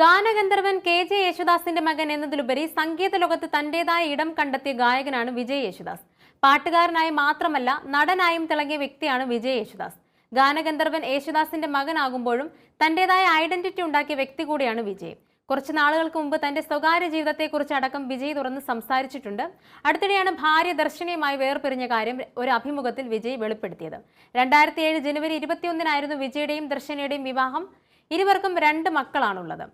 ഗാനഗന്ധർവൻ K J യേശുദാസിന്റെ മകൻ എന്നതിലുപരി സംഗീത ലോകത്ത് തന്റേതായ ഇടം കണ്ടെത്തിയ ഗായകനാണ് വിജയ് യേശുദാസ്. പാട്ടുകാരനായി മാത്രമല്ല നടനായും തിളങ്ങിയ വ്യക്തിയാണ് വിജയ് യേശുദാസ്. ഗാനഗന്ധർവൻ യേശുദാസിന്റെ മകനാകുമ്പോഴും തന്റേതായ ഐഡന്റിറ്റി ഉണ്ടാക്കിയ വ്യക്തി കൂടിയാണ് വിജയ്. കുറച്ച് നാളുകൾക്ക് മുമ്പ് തന്റെ സ്വകാര്യ ജീവിതത്തെക്കുറിച്ച് അടക്കം വിജയ് തുറന്ന് സംസാരിച്ചിട്ടുണ്ട്. അടുത്തിടെയാണ് ഭാര്യ ദർശനയുമായി വേർപിരിഞ്ഞ കാര്യം ഒരു അഭിമുഖത്തിൽ വിജയ് വെളിപ്പെടുത്തിയത്. രണ്ടായിരത്തി ഏഴ് ജനുവരി ഇരുപത്തിയൊന്നിനായിരുന്നു വിജയുടെയും ദർശനയുടെയും വിവാഹം. ഇരുവർക്കും രണ്ട് മക്കളാണുള്ളത്.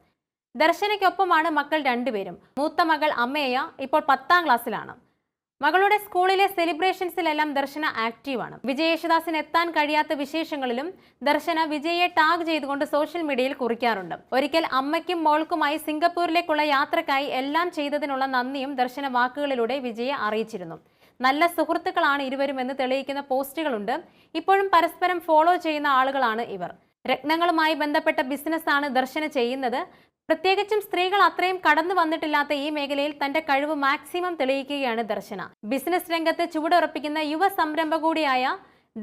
ദർശനയ്ക്കൊപ്പമാണ് മക്കൾ രണ്ടുപേരും. മൂത്ത മകൾ അമ്മയ്യ ഇപ്പോൾ പത്താം ക്ലാസ്സിലാണ്. മകളുടെ സ്കൂളിലെ സെലിബ്രേഷൻസിലെല്ലാം ദർശന ആക്റ്റീവാണ്. വിജയേശുദാസിന് എത്താൻ കഴിയാത്ത വിശേഷങ്ങളിലും ദർശന വിജയെ ടാഗ് ചെയ്തുകൊണ്ട് സോഷ്യൽ മീഡിയയിൽ കുറിക്കാറുണ്ട്. ഒരിക്കൽ അമ്മയ്ക്കും മോൾക്കുമായി സിംഗപ്പൂരിലേക്കുള്ള യാത്രക്കായി എല്ലാം ചെയ്തതിനുള്ള നന്ദിയും ദർശന വാക്കുകളിലൂടെ വിജയെ അറിയിച്ചിരുന്നു. നല്ല സുഹൃത്തുക്കളാണ് ഇരുവരും എന്ന് തെളിയിക്കുന്ന പോസ്റ്റുകളുണ്ട്. ഇപ്പോഴും പരസ്പരം ഫോളോ ചെയ്യുന്ന ആളുകളാണ് ഇവർ. രത്നങ്ങളുമായി ബന്ധപ്പെട്ട ബിസിനസ്സാണ് ദർശന ചെയ്യുന്നത്. പ്രത്യേകിച്ചും സ്ത്രീകൾ അത്രയും കടന്നു വന്നിട്ടില്ലാത്ത ഈ മേഖലയിൽ തന്റെ കഴിവ് മാക്സിമം തെളിയിക്കുകയാണ് ദർശന. ബിസിനസ് രംഗത്ത് ചുവടുറപ്പിക്കുന്ന യുവ സംരംഭ കൂടിയായ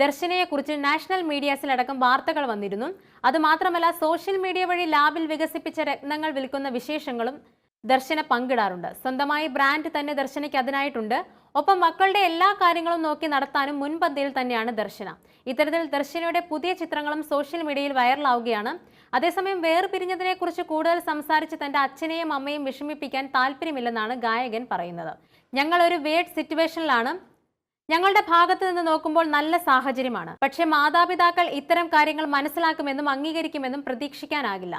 ദർശനയെക്കുറിച്ച് നാഷണൽ മീഡിയാസിലടക്കം വാർത്തകൾ വന്നിരുന്നു. അതുമാത്രമല്ല സോഷ്യൽ മീഡിയ വഴി ലാബിൽ വികസിപ്പിച്ച രത്നങ്ങൾ വിൽക്കുന്ന വിശേഷങ്ങളും ദർശന പങ്കിടാറുണ്ട്. സ്വന്തമായി ബ്രാൻഡ് തന്നെ ദർശനയ്ക്ക് അതിനായിട്ടുണ്ട്. ഒപ്പം മക്കളുടെ എല്ലാ കാര്യങ്ങളും നോക്കി നടത്താനും മുൻപന്തിയിൽ തന്നെയാണ് ദർശന. ഇത്തരത്തിൽ ദർശനയുടെ പുതിയ ചിത്രങ്ങളും സോഷ്യൽ മീഡിയയിൽ വൈറലാവുകയാണ്. അതേസമയം വേർപിരിഞ്ഞതിനെക്കുറിച്ച് കൂടുതൽ സംസാരിച്ച് തന്റെ അച്ഛനെയും അമ്മയും വിഷമിപ്പിക്കാൻ താല്പര്യമില്ലെന്നാണ് ഗായകൻ പറയുന്നത്. ഞങ്ങൾ ഒരു വേഡ് സിറ്റുവേഷനിലാണ് ഞങ്ങളുടെ ഭാഗത്ത് നിന്ന് നോക്കുമ്പോൾ നല്ല സാഹചര്യമാണ്. പക്ഷേ മാതാപിതാക്കൾ ഇത്തരം കാര്യങ്ങൾ മനസ്സിലാക്കുമെന്നും അംഗീകരിക്കുമെന്നും പ്രതീക്ഷിക്കാനാകില്ല.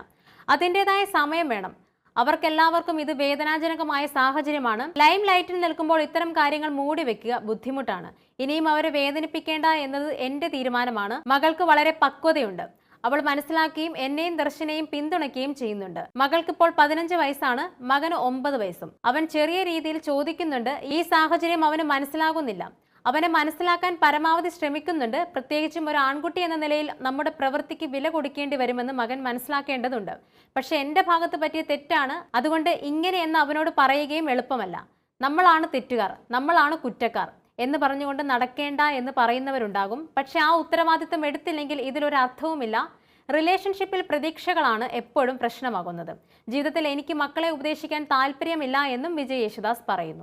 അതിന്റെതായ സമയം വേണം. അവർക്കെല്ലാവർക്കും ഇത് വേദനാജനകമായ സാഹചര്യമാണ്. ലൈം ലൈറ്റിൽ നിൽക്കുമ്പോൾ ഇത്തരം കാര്യങ്ങൾ മൂടി വെക്കുക ബുദ്ധിമുട്ടാണ്. ഇനിയും അവരെ വേദനിപ്പിക്കേണ്ട എന്നത് എന്റെ തീരുമാനമാണ്. മകൾക്ക് വളരെ പക്വതയുണ്ട്. അവൾ മനസ്സിലാക്കുകയും എന്നെയും ദർശനയും പിന്തുണയ്ക്കുകയും ചെയ്യുന്നുണ്ട്. മകൾക്കിപ്പോൾ പതിനഞ്ച് വയസ്സാണ് മകന് ഒമ്പത് വയസ്സും. അവൻ ചെറിയ രീതിയിൽ ചോദിക്കുന്നുണ്ട് ഈ സാഹചര്യം അവന് മനസ്സിലാകുന്നില്ല. അവനെ മനസ്സിലാക്കാൻ പരമാവധി ശ്രമിക്കുന്നുണ്ട്. പ്രത്യേകിച്ചും ഒരു ആൺകുട്ടി എന്ന നിലയിൽ നമ്മുടെ പ്രവൃത്തിക്ക് വില കൊടുക്കേണ്ടി വരുമെന്ന് മകൻ മനസ്സിലാക്കേണ്ടതുണ്ട്. പക്ഷെ എന്റെ ഭാഗത്ത് പറ്റിയ തെറ്റാണ്. അതുകൊണ്ട് ഇങ്ങനെയെന്ന് അവനോട് പറയുകയും എളുപ്പമല്ല. നമ്മളാണ് തെറ്റുകാർ നമ്മളാണ് കുറ്റക്കാർ എന്ന് പറഞ്ഞുകൊണ്ട് നടക്കേണ്ട എന്ന് പറയുന്നവരുണ്ടാകും. പക്ഷെ ആ ഉത്തരവാദിത്വം എടുത്തില്ലെങ്കിൽ ഇതിലൊരു അർത്ഥവുമില്ല റിലേഷൻഷിപ്പിൽ പ്രതീക്ഷകളാണ് എപ്പോഴും പ്രശ്നമാകുന്നത്. ജീവിതത്തിൽ എനിക്ക് മക്കളെ ഉപദേശിക്കാൻ താല്പര്യമില്ല എന്നും വിജയ് യേശുദാസ് പറയുന്നു.